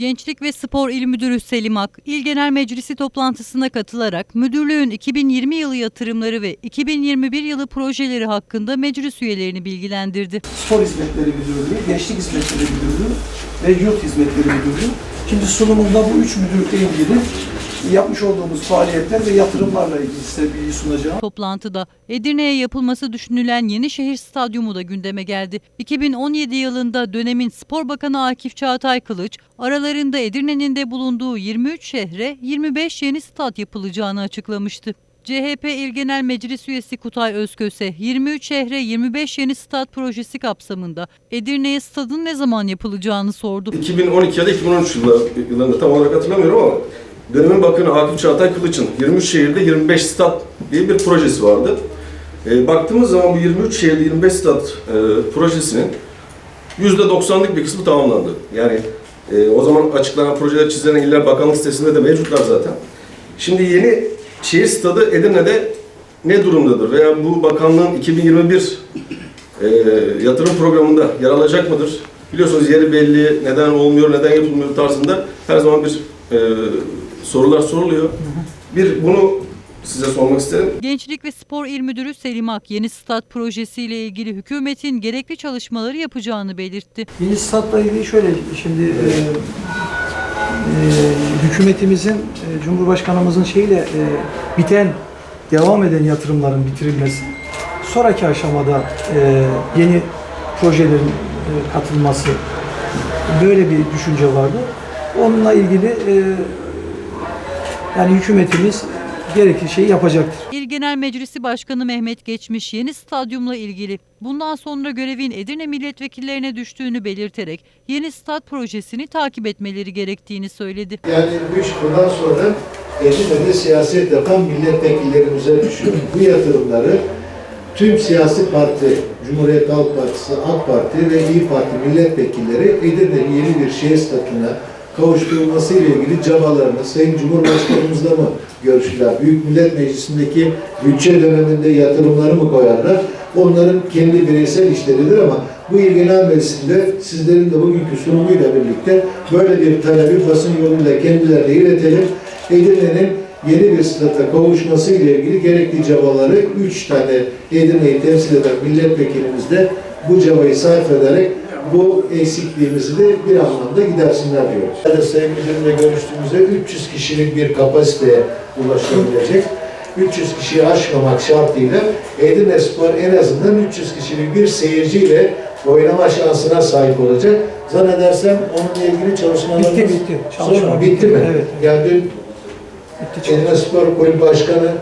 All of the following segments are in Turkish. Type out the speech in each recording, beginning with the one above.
Gençlik ve Spor İl Müdürü Selim Ak, İl Genel Meclisi toplantısına katılarak müdürlüğün 2020 yılı yatırımları ve 2021 yılı projeleri hakkında meclis üyelerini bilgilendirdi. Spor Hizmetleri Müdürlüğü, Gençlik Hizmetleri Müdürlüğü ve Yurt Hizmetleri Müdürlüğü. Şimdi sunumunda bu üç müdürlükle ilgili yapmış olduğumuz faaliyetler ve yatırımlarla ilgili size bilgi sunacağım. Toplantıda Edirne'ye yapılması düşünülen Yenişehir Stadyumu da gündeme geldi. 2017 yılında dönemin Spor Bakanı Akif Çağatay Kılıç, aralarında Edirne'nin de bulunduğu 23 şehre 25 yeni stat yapılacağını açıklamıştı. CHP İl Genel Meclis Üyesi Kutay Özköse, 23 şehre 25 yeni stat projesi kapsamında Edirne'ye stadın ne zaman yapılacağını sordu. 2012 ya da 2013 yılları- yıllarında tam olarak hatırlamıyorum ama dönemin bakanı Akif Çağatay Kılıç'ın 23 şehirde 25 stat diye bir projesi vardı. E, baktığımız zaman bu 23 şehirde 25 stat e, projesinin %90'lık bir kısmı tamamlandı. Yani e, o zaman açıklanan projeler çizilen iller bakanlık sitesinde de mevcutlar zaten. Şimdi yeni şehir stadı Edirne'de ne durumdadır veya bu bakanlığın 2021 e, yatırım programında yer alacak mıdır? Biliyorsunuz yeri belli, neden olmuyor, neden yapılmıyor tarzında her zaman bir e, sorular soruluyor. Bir bunu size sormak isterim. Gençlik ve Spor İl Müdürü Selim Ak, yeni stat projesiyle ilgili hükümetin gerekli çalışmaları yapacağını belirtti. Yeni statla ilgili şöyle şimdi e, e, hükümetimizin, e, Cumhurbaşkanımızın şeyle e, biten, devam eden yatırımların bitirilmesi, sonraki aşamada e, yeni projelerin e, katılması böyle bir düşünce vardı. Onunla ilgili e, yani hükümetimiz gerekli şeyi yapacaktır. İl Genel Meclisi Başkanı Mehmet Geçmiş yeni stadyumla ilgili bundan sonra görevin Edirne milletvekillerine düştüğünü belirterek yeni stat projesini takip etmeleri gerektiğini söyledi. Yani bu iş bundan sonra Edirne'de siyaset yapan milletvekillerimize düşüyor. Bu yatırımları tüm siyasi parti, Cumhuriyet Halk Partisi, AK Parti ve İyi Parti milletvekilleri Edirne'nin yeni bir şehir statüne kavuşturulması ile ilgili çabalarını Sayın Cumhurbaşkanımızla mı görüşürler? Büyük Millet Meclisi'ndeki bütçe döneminde yatırımları mı koyarlar? Onların kendi bireysel işleridir ama bu İl Genel Meclisi'nde sizlerin de bugünkü sunumuyla birlikte böyle bir talebi basın yoluyla kendilerine iletelim. Edirne'nin yeni bir stat'a kavuşması ile ilgili gerekli çabaları üç tane Edirne'yi temsil eden milletvekilimiz de bu çabayı sarf ederek bu eksikliğimizi de bir anlamda gidersinler diyoruz. Yani Sayın Müdürümle görüştüğümüzde 300 kişilik bir kapasiteye ulaşılabilecek. 300 kişiyi aşmamak şartıyla Edirne Spor en azından 300 kişilik bir seyirciyle oynama şansına sahip olacak. Zannedersem onunla ilgili çalışmalarımız Bitti, bitti. Çalışma bitti mi? Evet. Yani dün Bitti. Edirne Spor Kulübü Başkanı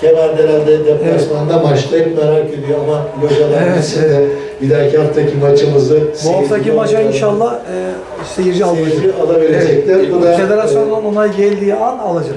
Kemal herhalde deplasmanda maçta hep merak ediyor ama localar Evet, de bir dahaki haftaki maçımızı Bu haftaki maça inşallah e, seyirci seyirci alabilecekler. Evet. Bu da e, Federasyondan onay geldiği an alacağız.